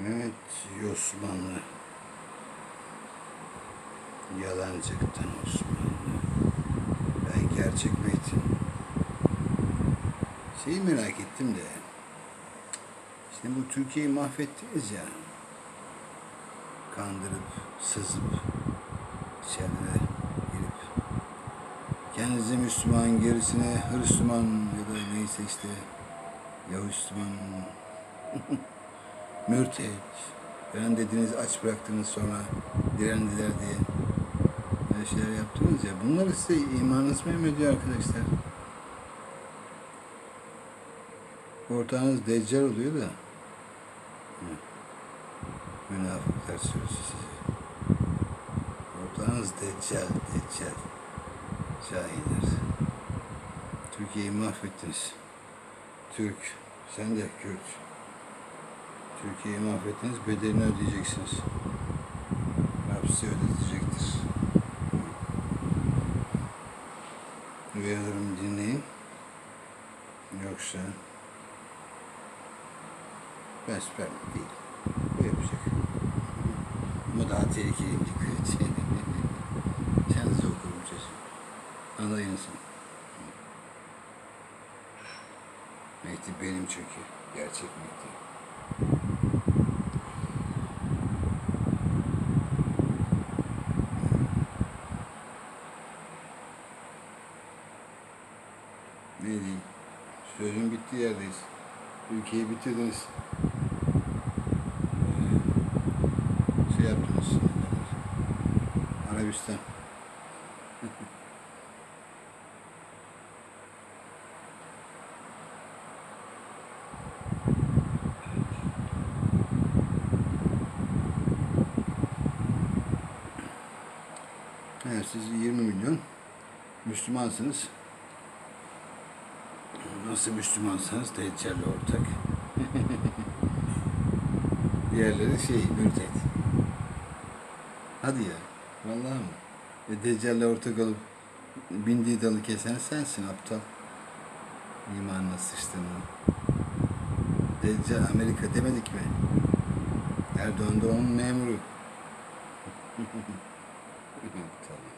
Evet, Osmanlı. Yalancıktan Osmanlı. Ben gerçek Metin. Şeyi merak ettim de. Şimdi bu Türkiye'yi mahvettiniz ya. Kandırıp, sızıp, içerilere girip. Kendinizi Müslüman, gerisine Hristiyan ya da neyse işte Yahüstiman mürtet falan dediniz aç bıraktınız sonra direndiler diye böyle şeyler yaptınız ya bunları size imanınız mı emrediyor arkadaşlar? Ortağınız deccal oluyor da münafıklar sürüsü size. Ortağınız deccal, deccal. Cahiller. Türkiye'yi mahvettiniz. Türk, sen de Kürt. Türkiye'yi mahvettiniz, bedelini ödeyeceksiniz. Hapsi ödetecektir. Uyarırım dinleyin. Yoksa besbelli değil. Bu yapacak. Ama daha tehlikeli bir Kürt. Kendinize okurum çocuğum. Anlayınsın. Mehdi benim çünkü. Gerçek Mehdi. Ne diyeyim? Sözün bittiği yerdeyiz. Ülkeyi bitirdiniz. Ee, şey yaptınız. ne Arabistan. Evet, siz 20 milyon Müslümansınız. Nasıl Müslümansanız Deccal'le ortak. Diğerleri şey, mürtet. Hadi ya, vallahi mi? E, Deccal'le ortak olup bindiği dalı kesen sensin aptal. İmanına sıçtığını. Deccal Amerika demedik mi? Erdoğan da onun memuru. Aptal.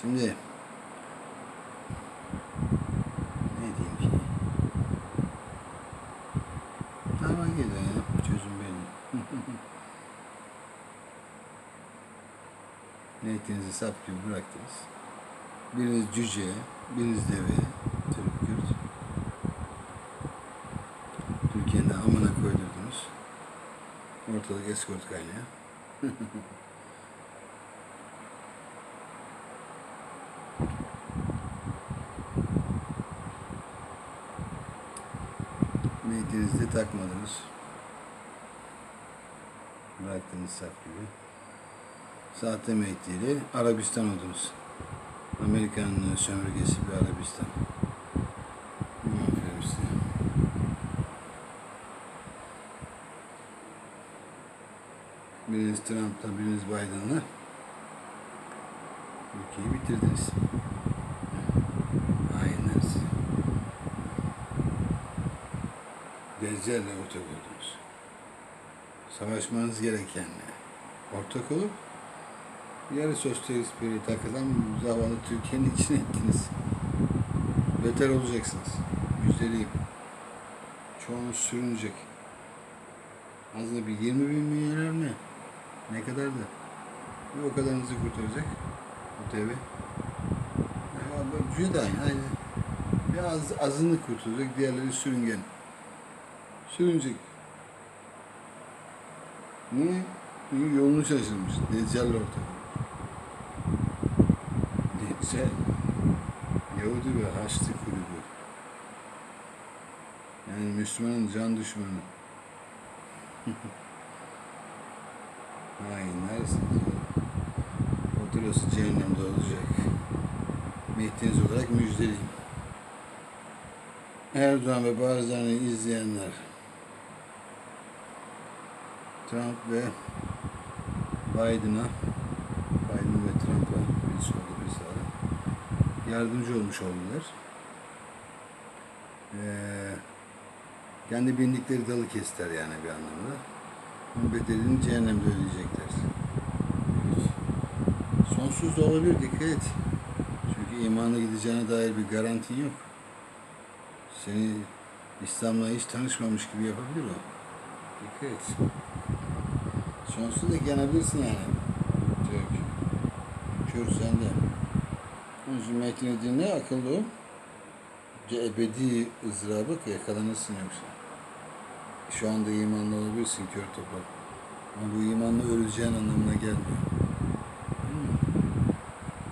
Şimdi ne diyeyim ki? Tamam gel ya. Çözüm benim. Niyetinizi sap gibi bıraktınız. Biriniz cüce, biriniz deve, Türk, Kürt. Türkiye'nin de amına koydurdunuz. Ortalık eskort kaynıyor. Niyetinizi de takmadınız. Bıraktınız saf gibi. Sahte meytiyle Arabistan oldunuz. Amerikan sömürgesi bir Arabistan. Aferin size. Biriniz Trump'la, biriniz Biden'la ülkeyi bitirdiniz. Aynen size. Deccal'le ortak oldunuz. Savaşmanız gerekenle ortak olup yarı sosyalist bir takılan zavallı Türkiye'nin içine ettiniz. Beter olacaksınız. Müjdeliyim. Çoğunuz sürünecek. Az da bir 20 bin milyoner mi? Ne kadar da? Bir o kadarınızı kurtaracak bu TV. Cüce de aynı, aynı. Bir az, azını kurtulacak, diğerleri sürüngen. Sürünecek. Niye? Çünkü yolunu şaşırmış. Deccal'le ortak. Deccal. Yahudi ve Haçlı kulübü. Yani Müslümanın can düşmanı. Hainlersiniz. Oturuyorsa cehennemde olacak. Mehdiniz olarak müjdeliyim. Erdoğan ve Barzani'yi izleyenler Trump ve Biden'a Biden ve Trump'a bir sağda yardımcı olmuş oldular. Ee, kendi bindikleri dalı kestiler yani bir anlamda. Bunun bedelini cehennemde ödeyecekler. Sonsuz da olabilir dikkat et. Çünkü imana gideceğine dair bir garantin yok. Seni İslam'la hiç tanışmamış gibi yapabilir o. Dikkat et. Sonsuz da yanabilirsin yani. Ki. Kör sende. Onun için metni dinle akıllı ol. Ebedi ızdıraba yakalanırsın yoksa. Şu anda imanlı olabilirsin kör topal. Ama bu imanla öleceğin anlamına gelmiyor.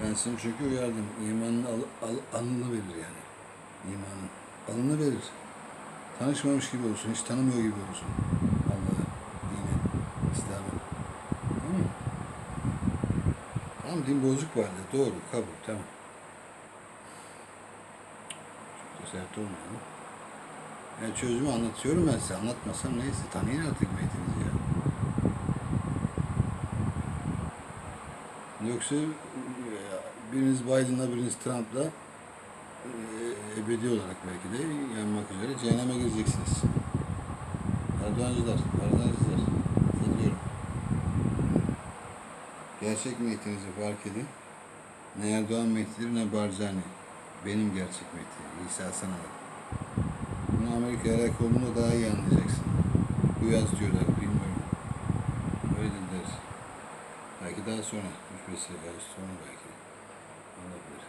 Ben seni çünkü uyardım. İmanın al, al, alnını verir yani. İmanın. Alnını verir. Tanışmamış gibi olursun. Hiç tanımıyor gibi olursun. Allah'ı, dini, İslam'ı. Tamam mı? Tamam din bozuk vardı. Doğru. Kabul. Tamam. Çok da sert olmuyor. Yani çözümü anlatıyorum ben size. Anlatmasam neyse. Tanıyın artık metinizi ya. Yoksa e, biriniz Biden'la biriniz Trump'la e, ebedi olarak belki de yanmak üzere cehenneme gireceksiniz. Erdoğancılar, Erdoğancılar. Gerçek niyetinizi fark edin. Ne Erdoğan Mehdi'dir ne Barzani. Benim gerçek Mehdi. İsa Sanalı. Bunu Amerika Irak olduğunda daha iyi anlayacaksın. Bu yaz diyorlar, bilmiyorum. Öyle dediler. Belki daha sonra, 3-5 sene sonra belki. Olabilir.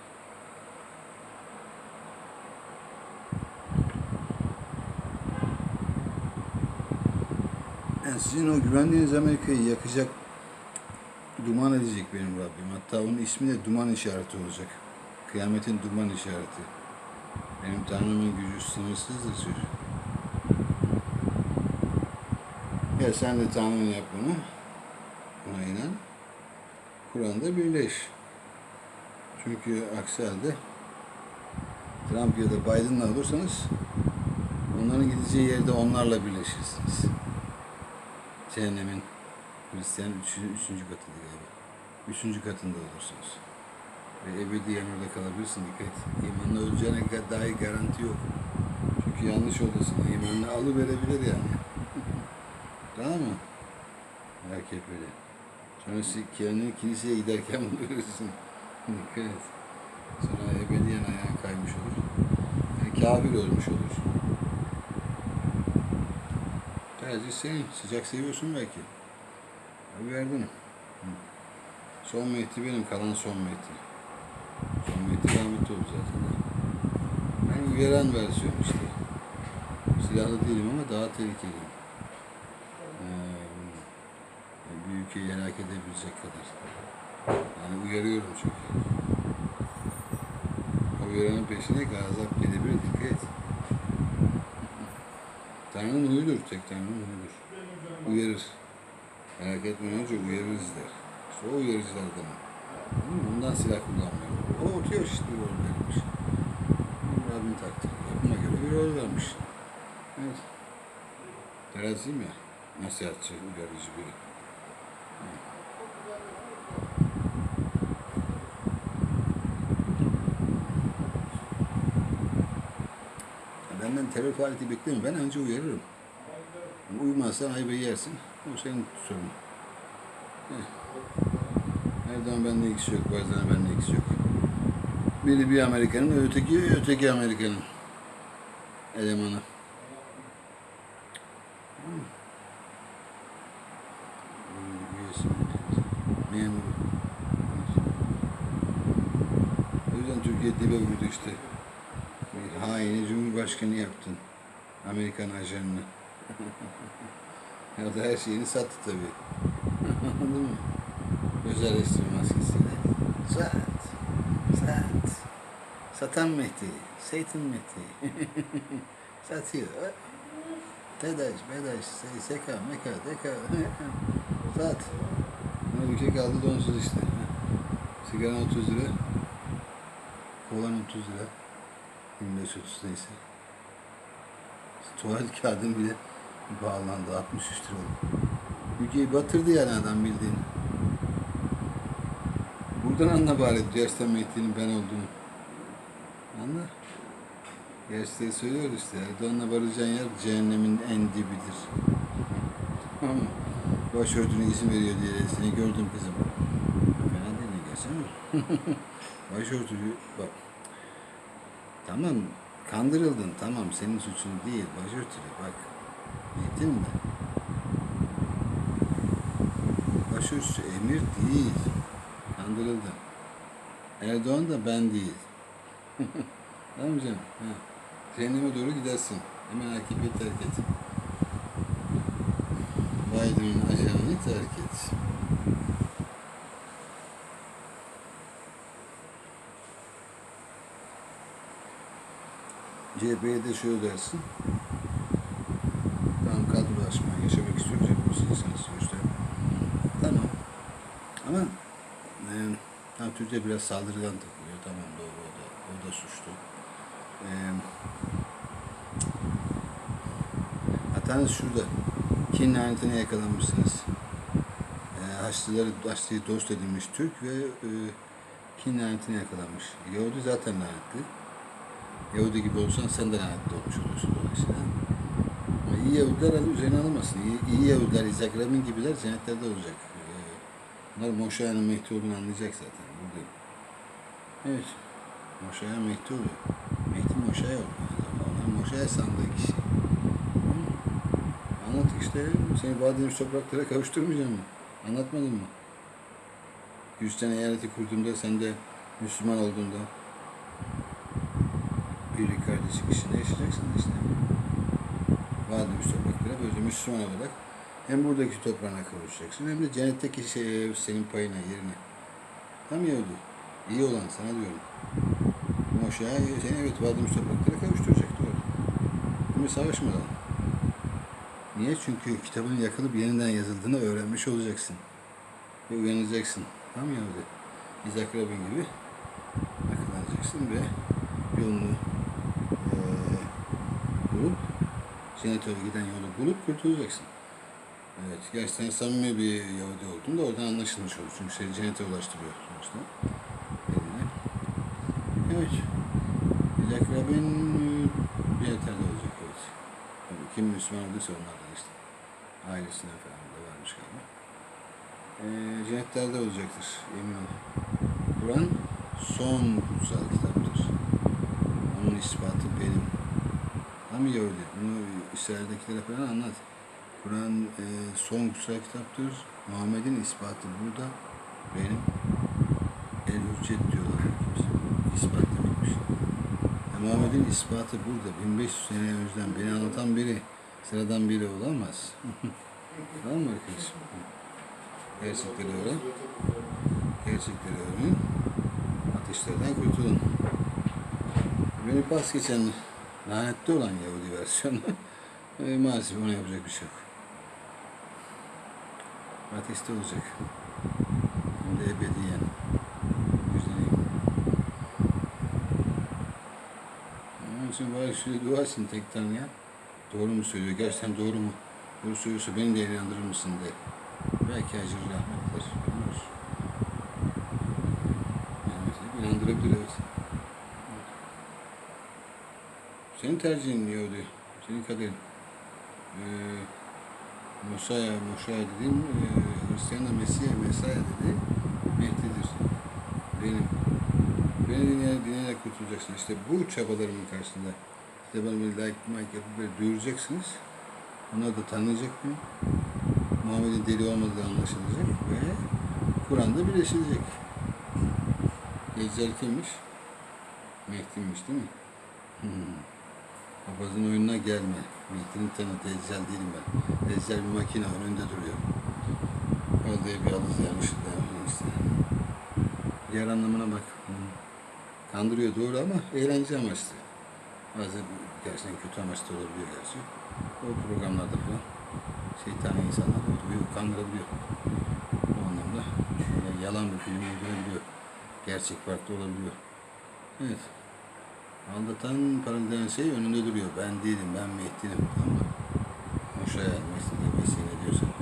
Yani sizin o güvendiğiniz Amerika'yı yakacak, duman edecek benim Rabbim. Hatta onun ismi de duman işareti olacak. Kıyametin duman işareti. Benim Tanrım'ın gücü sınırsızdır çocuk. Ya sen de Tanrı'nın yap bunu. Buna inan. Kur'an'da birleş. Çünkü aksi halde Trump ya da Biden'la olursanız onların gideceği yerde onlarla birleşirsiniz. Cehennemin Hristiyan üçüncü, üçüncü katıydı galiba. Üçüncü katında olursunuz. Ve ebediyen orada kalabilirsin dikkat et. İmanla öleceğine dair garanti yok. Çünkü yanlış oldasın. İmanla alıverebilir yani. tamam mı? AKP'li. Sonra siz kendini kiliseye giderken buluyorsun. dikkat et. Sonra ebediyen ayağın kaymış olur. Yani kafir olmuş olur. Tercih senin. Sıcak seviyorsun belki. Verdim. Son Mehdi benim. Kalan son Mehdi. Son Mehdi rahmetli oldu zaten. Ben uyaran versiyon işte. Silahlı değilim ama daha tehlikeliyim. Ee, bir ülkeyi helak edebilecek kadar. Yani uyarıyorum çünkü. O uyaranın peşine gazap gelebilir. Dikkat et. Tanrı'nın huyudur. Tek Tanrı'nın huyudur. Uyarır. Merak etmeyin önce uyarırız der. İşte o uyarıcılardan. Ondan silah kullanmıyor. O oturuyor işte rol vermiş. Rabbin takdiri. Buna göre bir rol vermiş. Evet. Teraziyim ya. Nasihatçı, uyarıcı biri. Benden terör faaliyeti bekleme. Ben önce uyarırım. Uymazsan ayıbı yersin. O senin sorunun. Heh. Erdoğan bende ilgisi yok. Bazen bende ilgisi yok. Biri bir Amerikanın, öteki öteki Amerikanın elemanı. Memuru. O yüzden Türkiye dibe vurdu işte. Bir haini Cumhurbaşkanı yaptın. Amerikan ajanını. ya da her şeyini sattı tabii. Anladın mı? Özel eleştiri maskesiyle. Sat. Sat. Satan Mehdi. Satan Mehdi. Satıyor. Tedaş, bedaş, se- seka, meka, deka. Sat. Ne şey kaldı donsuz işte. Sigara 30 lira. Kolan 30 lira. 25 30 neyse. Tuvalet kağıdın bile bağlandı 63 lira oldu. Müge'yi batırdı yani adam bildiğin. Buradan anla bari gerçekten Mehdi'nin ben olduğunu. Anla. Gerçeği söylüyoruz işte. Erdoğan'la varacağın yer cehennemin en dibidir. Mı? Başörtüne izin veriyor diye seni gördüm kızım. Fena değil gerçi ama? Başörtülü bak. Tamam kandırıldın tamam senin suçun değil başörtülü bak. Yettin mi? Başörtüsü emir değil. Kandırıldın. Erdoğan da ben değil. tamam mı canım? Ha. Doğru gidersin. Hemen AKP'yi terk et. Biden'ın ajanını terk et. CHP'ye de şöyle dersin. Kadrolaşma yaşamak istiyoruz hepimiz insanız sonuçta. Tamam. Ama e, tamam, Türkiye biraz saldırgan takılıyor. Tamam doğru o da, o da suçlu. E, hatanız şurada. Kin lanetine yakalanmışsınız. E, Haçlıları, Haçlı'yı dost edinmiş Türk ve e, kin lanetine yakalanmış. Yahudi zaten lanetli. Yahudi gibi olsan sen de lanetli olmuş oluyorsun dolayısıyla. İyi Yahudiler hadi üzerine alınmasın. İyi, iyi Yahudiler, İshak Rabin gibiler cennetlerde olacak. Ee, Bunlar Moşaya'nın Mehdi olduğunu anlayacak zaten. Burada. Evet. Moşaya Mehdi oluyor. Mehdi Moşaya oluyor. Onlar Moşaya sandığı kişi. Anlat işte. Seni bademmiş topraklara kavuşturmayacağım mı? Anlatmadın mı? Gülistan eyaleti kurduğumda sen de Müslüman olduğunda birlik kardeşlik içinde yaşayacaksın işte. Vadimiz topraklara böyle Müslüman olarak hem buradaki toprağına kavuşacaksın hem de cennetteki şey, senin payına, yerine. Tam Yahudi. İyi olan sana diyorum. Moşe'ye seni evet vadimiz topraklara kavuşturacak doğru. Ama savaşmadan. Niye? Çünkü kitabın yakılıp yeniden yazıldığını öğrenmiş olacaksın. Ve uyanacaksın. Tam Yahudi. İzak Rabin gibi akıllanacaksın ve yolunu eee bulup cennete giden yolu bulup kurtulacaksın. Evet, gerçekten samimi bir Yahudi oldun da oradan anlaşılmış olur. Çünkü seni cennete ulaştırıyor sonuçta. Eline. Evet. İzak Rabin bir yeterde olacak evet. Tabii kim Müslüman olduysa onlardan işte. Ailesinden falan da varmış galiba. Ee, cennetlerde olacaktır emin ol. Kur'an son kutsal kitaptır. Onun ispatı benim. Tam Yahudi. Bunu İsrail'dekilere falan anlat. Kur'an e, son kutsal kitaptır. Muhammed'in ispatı burada. Benim. El hüccet diyorlar. İspat demekmiş. E, Muhammed'in ispatı burada. 1500 sene önceden beni anlatan biri sıradan biri olamaz. tamam mı arkadaşım? Gerçekleri öğren. Gerçekleri öğrenin. Ateşlerden kurtulun. Beni pas geçen lanetli olan Yahudi versiyonu. E, maalesef ona yapacak bir şey yok. Ateşte olacak. Hem de ebediyen. Müjdeleyim. Onun bari şöyle dua etsin tek Tanrı'ya. Doğru mu söylüyor? Gerçekten doğru mu? Doğru söylüyorsa beni de inandırır mısın de. Belki acır rahmetler. Bilmiyoruz. Yani inandırabilir evet. Senin tercihin Yahudi. Senin kaderin. Ee, Musa'ya, Musa'ya dediğim e, Hristiyan'da Mesih'e, Mesa'ya dediği Mehdi'dir. Benim. Beni dinleyerek, dinleyerek kurtulacaksın. İşte bu çabalarımın karşısında işte bana bir like, like yapıp böyle duyuracaksınız. Onlar da tanıyacak mı? Muhammed'in deli olmadığı anlaşılacak ve Kur'an'da birleşilecek. Deccal kimmiş? Mehdi'ymiş değil mi? Hmm. Papazın oyununa gelme. Mehdi'nin tanı Deccal değilim ben. Deccal bir makine önünde duruyor. Öyle bir alız yermiş. işte. Diğer anlamına bak. Kandırıyor doğru ama eğlence amaçlı. Bazen gerçekten kötü amaçlı olabiliyor gerçi. O programlarda falan şeytani insanlar oluyor, kandırabiliyor. O anlamda yani yalan bir film öldürebiliyor. Gerçek farklı olabiliyor. Evet. Aldatan paralel şey önünde duruyor. Ben değilim, ben Mehdi'nim. Tamam mı? Moşaya, Mesih'e, Mesih'e